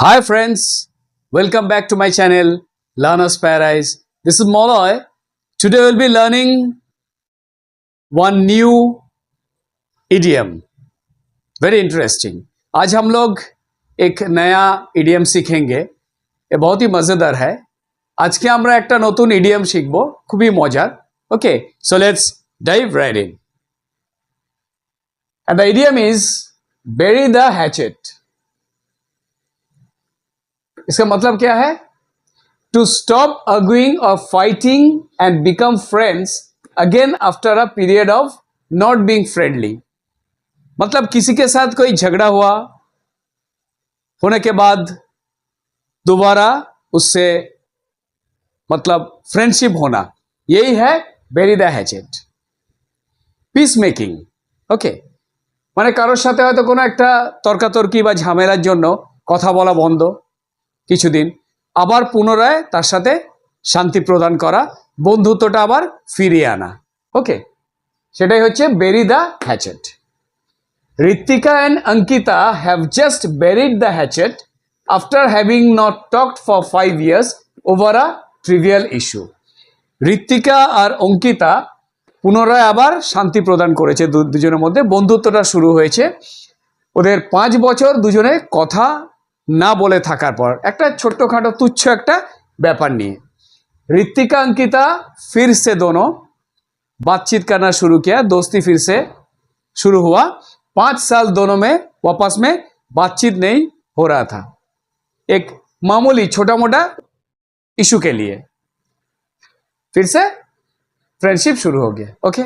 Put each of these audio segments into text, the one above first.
Hi friends, welcome back to my channel Learner's Paradise. This is Moloy. Today we'll be learning one new idiom. Very interesting. आज हम लोग एक नया idiom শিখেঙ্গে এ বহুত মজাদার है আজকে আমরা একটা নতুন ইডিয়াম শিখব খুবই মজার okay so let's dive right in And the idiom is bury the hatchet. इसका मतलब क्या है to stop arguing or fighting and become friends again after a period of not being friendly मतलब किसी के साथ कोई झगड़ा हुआ होने के बाद दोबारा उससे मतलब फ्रेंडशिप होना यही है bury the hatchet peace making okay মানে কারোর সাথে হয়তো কোনো একটা তর্কাতর্কি বা ঝামেলার জন্য কথা বলা বন্ধ কিছুদিন। আবার পুনরায় তার সাথে শান্তি প্রদান করা, বন্ধুত্বটা আবার ফিরিয়ে আনা। ওকে সেটাই হচ্ছে bury the hatchet Ritwika and Ankita have just buried the hatchet after having not talked for five years over a trivial issue Ritwika আর অঙ্কিতা পুনরায় আবার শান্তি প্রদান করেছে দুজনের মধ্যে। বন্ধুত্বটা শুরু হয়েছে। ওদের পাঁচ বছর দুজনে কথা না বলে থাকার পর একটা ছোট্টখাটো তুচ্ছ একটা ব্যাপার নিয়ে ऋतिका अंकिता फिर से दोनों बातचीत करना शुरू किया दोस्ती फिर से शुरू हुआ पाँच साल दोनों में वापस में बातचीत नहीं हो रहा था एक मामूली छोटा मोटा इशू के लिए फिर से फ्रेंडशिप शुरू हो गया okay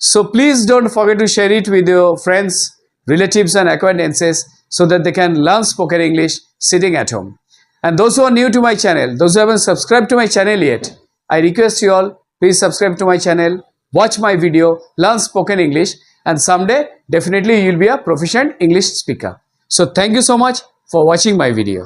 So please don't forget to share it with your friends, relatives, and acquaintances so that they can learn spoken English sitting at home. And those who are new to my channel, those who haven't subscribed to my channel yet, I request you all please subscribe to my channel, watch my video, learn spoken English, and someday definitely you'll be a proficient English speaker. So thank you so much for watching my video.